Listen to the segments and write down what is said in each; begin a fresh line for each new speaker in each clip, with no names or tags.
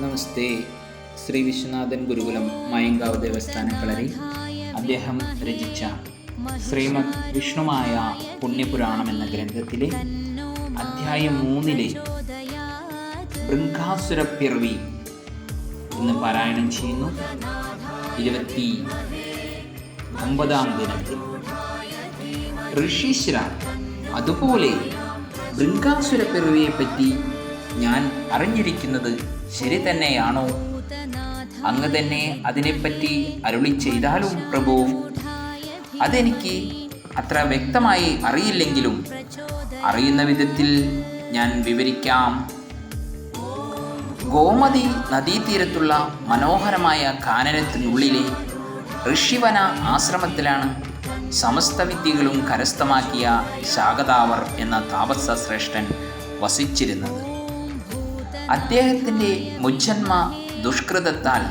നമസ്തേ. ശ്രീ വിശ്വനാഥൻ ഗുരുകുലം മയങ്കാവ് ദേവസ്ഥാന കളരി. അദ്ദേഹം രചിച്ച ശ്രീമദ് വിഷ്ണുമായ പുണ്യപുരാണം എന്ന ഗ്രന്ഥത്തിലെ അധ്യായം മൂന്നിലെ ബൃങ്കാസുരപ്പിറവി എന്ന് പാരായണം ചെയ്യുന്നു. ഇരുപത്തി ഒമ്പതാം ദിനത്തിൽ ഋഷീശ്വര അതുപോലെ ബൃങ്കാസുരപ്പിറവിയെപ്പറ്റി ഞാൻ അറിഞ്ഞിരിക്കുന്നത് ശരി തന്നെയാണോ? അങ്ങ് തന്നെ അതിനെപ്പറ്റി അരുളി ചെയ്താലും പ്രഭു. അതെനിക്ക് അത്ര വ്യക്തമായി അറിയില്ലെങ്കിലും അറിയുന്ന വിധത്തിൽ ഞാൻ വിവരിക്കാം. ഗോമതി നദീതീരത്തുള്ള മനോഹരമായ കാനനത്തിനുള്ളിലെ ഋഷിവന ആശ്രമത്തിലാണ് സമസ്ത വിദ്യകളും കരസ്ഥമാക്കിയ ശാഗതാവർ എന്ന താപസ ശ്രേഷ്ഠൻ വസിച്ചിരുന്നത്. അദ്ദേഹത്തിന്റെ മുജ്ജന്മ ദുഷ്കൃതത്താൽ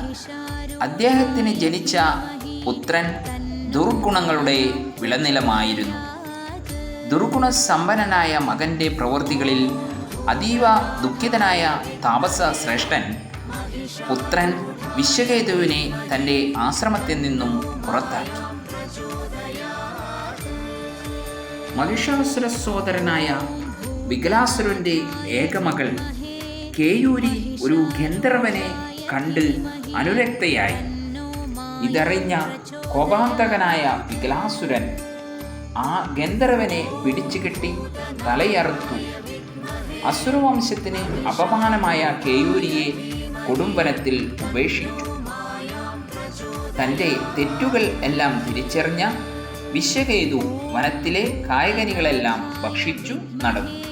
അദ്ദേഹത്തിന് ജനിച്ച പുത്രൻ ദുർഗുണങ്ങളുടെ വിളനിലമായിരുന്നു. ദുർഗുണസമ്പന്നനായ മകന്റെ പ്രവൃത്തികളിൽ അതീവ ദുഃഖിതനായ താപസ ശ്രേഷ്ഠൻ പുത്രൻ വിശ്വകേതുവിനെ തന്റെ ആശ്രമത്തിൽ നിന്നും പുറത്താക്കി. മഹിഷാസുര സഹോദരനായ വികലാസുരന്റെ ഏകമകൾ കേയൂരി ഒരു ഗന്ധർവനെ കണ്ട് അനുരക്തയായി. ഇതറിഞ്ഞ കോപാന്തകനായ വികലാസുരൻ ആ ഗന്ധർവനെ പിടിച്ചുകെട്ടി തലയറുത്തു. അസുരവംശത്തിന് അപമാനമായ കേയൂരിയെ കൊടുംബനത്തിൽ ഉപേക്ഷിച്ചു. തന്റെ തെറ്റുകൾ എല്ലാം തിരിച്ചറിഞ്ഞ വിശ്വകേതു വനത്തിലെ കായകനികളെല്ലാം ഭക്ഷിച്ചു നടന്നു.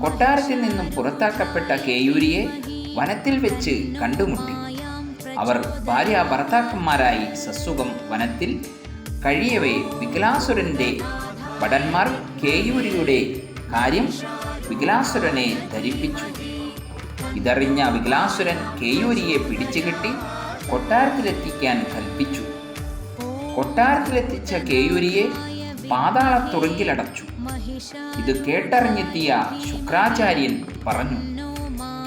കൊട്ടാരത്തിൽ നിന്നും പുറത്താക്കപ്പെട്ട കേയൂരിയെ വനത്തിൽ വെച്ച് കണ്ടുമുട്ടി. അവർ ഭാര്യ ഭർത്താക്കന്മാരായി സസുഖം വനത്തിൽ കഴിയവേ വികലാസുരന്റെ ഭടന്മാർ കേയൂരിയുടെ കാര്യം വികലാസുരനെ ധരിപ്പിച്ചു. ഇതറിഞ്ഞ വികലാസുരൻ കേയൂരിയെ പിടിച്ചുകെട്ടി കൊട്ടാരത്തിലെത്തിക്കാൻ കൽപ്പിച്ചു. കൊട്ടാരത്തിലെത്തിച്ച കേയൂരിയെ പാതാള തുറങ്കിലടച്ചു ഇത് കേട്ടറിഞ്ഞെത്തിയ ശുക്രാചാര്യൻ പറഞ്ഞു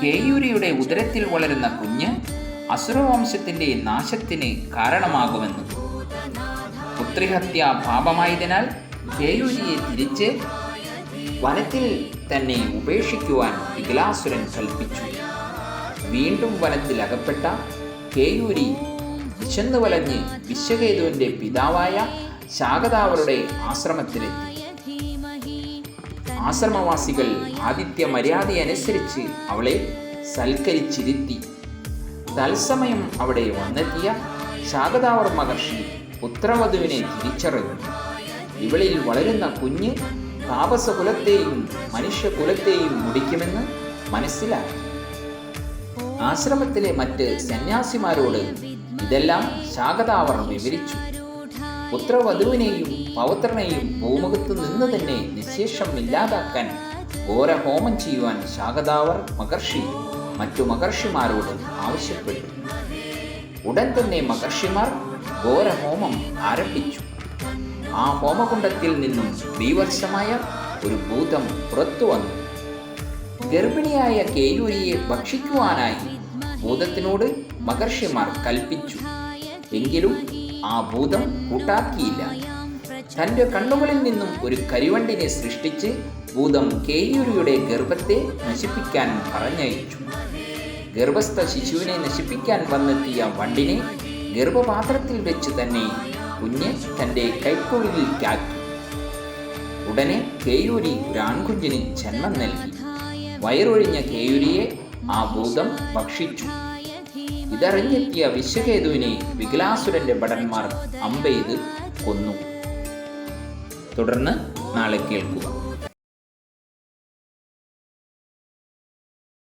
കേയൂരിയുടെ ഉദരത്തിൽ വളരുന്ന കുഞ്ഞ് അസുരവംശത്തിന്റെ നാശത്തിന് കാരണമാകുമെന്ന്. പുത്രിഹത്യ പാപമായതിനാൽ കേയൂരിയെ തിരിച്ച് വനത്തിൽ തന്നെ ഉപേക്ഷിക്കുവാൻ വികലാസുരൻ കൽപ്പിച്ചു. വീണ്ടും വനത്തിൽ അകപ്പെട്ട കേയൂരി വിശന്നു വലഞ്ഞ് വിശ്വകേതുവിന്റെ പിതാവായ ശാഗതാവരുടെ ആശ്രമത്തിലെത്തി ആശ്രമവാസികൾ ആദിത്യ മര്യാദയനുസരിച്ച് അവളെ സൽക്കരിച്ചിരുത്തി. തത്സമയം അവിടെ വന്നെത്തിയ ശാഗതാവർ മഹർഷി പുത്രവധുവിനെ തിരിച്ചറിഞ്ഞു. ഇവളിൽ വളരുന്ന കുഞ്ഞ് താപസകുലത്തെയും മനുഷ്യകുലത്തെയും മുടിക്കുമെന്ന് മനസ്സിലാക്കി. ആശ്രമത്തിലെ മറ്റ് സന്യാസിമാരോട് ഇതെല്ലാം ശാഗതാവർ വിവരിച്ചു. പുത്രവധുവിനെയും പൗത്രനെയും ഭൂമുഖത്ത് നിന്ന് തന്നെ നിശേഷം ഇല്ലാതാക്കാൻ ഘോരഹോമം ചെയ്യുവാൻ ശാഗതാവർ മഹർഷി മറ്റു മഹർഷിമാരോട് ആവശ്യപ്പെട്ടു. ഉടൻ തന്നെ മഹർഷിമാർ ഘോരഹോമം ആരംഭിച്ചു. ആ ഹോമകുണ്ടത്തിൽ നിന്നും ബീവർഷമായ ഒരു ഭൂതം പുറത്തു വന്നു. ഗർഭിണിയായ കേയൂരിയെ ഭക്ഷിക്കുവാനായി ഭൂതത്തിനോട് മഹർഷിമാർ കൽപ്പിച്ചു. എങ്കിലും ആ ഭൂതം കൂട്ടാക്കിയില്ല. തന്റെ കണ്ണുകളിൽ നിന്നും ഒരു കരിവണ്ടിനെ സൃഷ്ടിച്ച് ഭൂതം കേയൂരിയുടെ ഗർഭത്തെ നശിപ്പിക്കാൻ പറഞ്ഞയച്ചു. ഗർഭസ്ഥ ശിശുവിനെ നശിപ്പിക്കാൻ വന്നെത്തിയ വണ്ടിനെ ഗർഭപാത്രത്തിൽ വെച്ച് തന്നെ കുഞ്ഞ് തന്റെ കൈക്കുള്ളിൽ കാക്കി ഉടനെ കേയൂരി ഒരാൺകുഞ്ഞിന് ജന്മം നൽകി. വയറൊഴിഞ്ഞ കേയൂരിയെ ആ ഭൂതം ഭക്ഷിച്ചു. ഇതറിഞ്ഞെത്തിയ വിശ്വകേതുവിനെ വികലാസുരന്റെ ഭടന്മാർ അമ്പെയ്ത് കൊന്നു. തുടർന്ന് നാളെ കേൾക്കുക.